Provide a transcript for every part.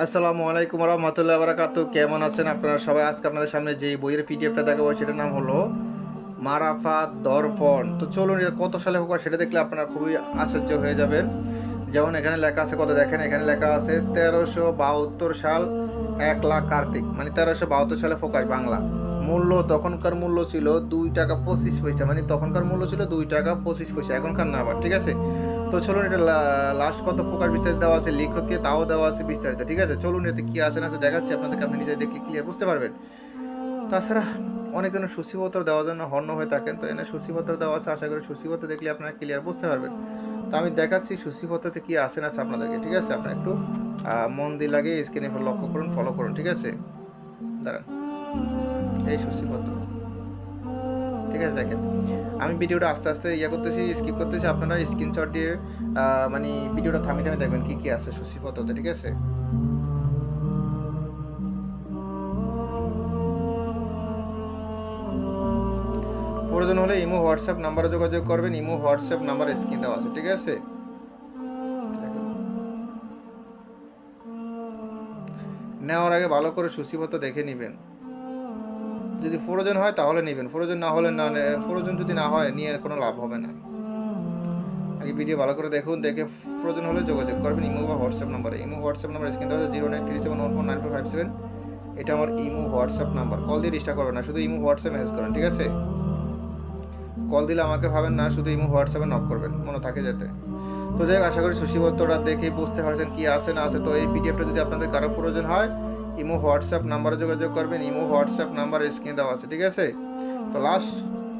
আসসালামু আলাইকুম রহমতুল্লাহ বারাকাতু কেমন আছেন আপনারা সবাই? আজকে আপনাদের সামনে যে বইয়ের পিডিএফটা দেখাবো, সেটার নাম হলো মারাফা দর্পণ। তো চলুন এটা কত সালে হোক সেটা দেখলে আপনারা খুবই আশ্চর্য হয়ে যাবেন। যেমন এখানে লেখা আছে, কত দেখেন, এখানে লেখা আছে, তেরোশো বাহাত্তর সাল এক লাখ কার্তিক। মানে তেরোশো বাহাত্তর সালে ফোকাস বাংলা। মূল্য তখনকার মূল্য ছিল দুই টাকা পঁচিশ পয়সা। মানে তখনকার মূল্য ছিল দুই টাকা পঁচিশ পয়সা, এখনকার না আবার, ঠিক আছে? তো চলুন এটা লাস্ট কত প্রকার বিস্তারিত দেওয়া আছে, লেখককে তাও দেওয়া আছে বিস্তারিত, ঠিক আছে? চলুন এতে কী আছে না আছে দেখাচ্ছি, আপনাদেরকে আপনি নিজে দেখে ক্লিয়ার বুঝতে পারবেন। তাছাড়া অনেকজনের সূচিপত্র দেওয়ার জন্য হর্ণ হয়ে থাকেন, তো এনে সূচিপত্র দেওয়া আছে, আশা করি সূচিপত্র দেখলে আপনারা ক্লিয়ার বুঝতে পারবেন। তো আমি দেখাচ্ছি সূচিপত্রতে কী আছে না আছে আপনাদেরকে, ঠিক আছে? আপনারা একটু মন দিয়ে লাগিয়ে স্ক্রিনে লক্ষ্য করুন ফলো করুন, ঠিক আছে? দাঁড়ান। এই সূচিপত্র ঠিক আছে, দেখেন। আমি ভিডিওটা আস্তে আস্তে ইয়ে করতেছি স্কিপ করতেছি। আপনারা স্ক্রিনশট দিয়ে মানে ভিডিওটা থামিয়ে থামিয়ে দেখবেন কি কি আছে সূচিপত্রতে ঠিক আছে? প্রয়োজন হলে ইমো, হোয়াটসঅ্যাপ নাম্বারে যোগাযোগ করবেন। ইমো, হোয়াটসঅ্যাপ নাম্বার স্ক্রিন দেওয়া আছে, ঠিক আছে? নেওয়ার আগে ভালো করে সূচিপত্র দেখে নেবেন। যদি প্রয়োজন হয় তাহলে নেবেন প্রয়োজন না হলে না প্রয়োজন যদি না হয় নিয়ে কোনো লাভ হবে না। আগে ভিডিও ভালো করে দেখুন দেখে প্রয়োজন হলে যোগাযোগ করবেন ইমো বা হোয়াটসঅ্যাপ নাম্বারে। ইমো হোয়াটসঅ্যাপ নাম্বার স্ক্রিন দেওয়া zero nine three seven one four nine four five seven এটা আমার ইমো হোয়াটসঅ্যাপ নাম্বার। কল দিয়ে রিস্টার করবেন না শুধু ইমো হোয়াটসঅ্যাপ মেসেজ করেন ঠিক আছে? কল দিলে আমাকে ভাবেন না শুধু ইমো হোয়াটসঅ্যাপে নক করবেন মনে থাকে যেতে। তো যাই হোক, আশা করি সুশীবত্তটা দেখে বুঝতে পারছেন কি আছে না আছে। তো এই পিডিএফটা যদি আপনাদের কারও প্রয়োজন হয় ইমো হোয়াটসঅ্যাপ নাম্বারে যোগাযোগ করবেন ইমো হোয়াটসঅ্যাপ নাম্বার স্ক্রিনে দেওয়া আছে ঠিক আছে? তো লাস্ট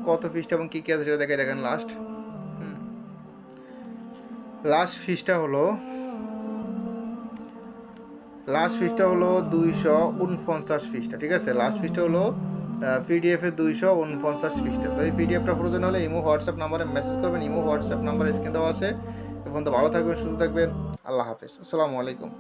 কত ফিসটা এবং কী কী আছে সেটা দেখে দেখেন লাস্ট লাস্ট ফিসটা হলো লাস্ট ফিসটা হলো দুইশো উনপঞ্চাশ ফিসটা ঠিক আছে? লাস্ট ফিসটা হলো পিডিএফ দুইশো উনপঞ্চাশ ফিসটা। তো এই পিডিএফটা প্রয়োজন হলে ইমো হোয়াটসঅ্যাপ নাম্বারে মেসেজ করবেন ইমো হোয়াটসঅ্যাপ নাম্বার স্ক্রিন দেওয়া আছে। এখন তো ভালো থাকবেন সুস্থ থাকবেন। আল্লাহ হাফেজ। আসসালামু আলাইকুম।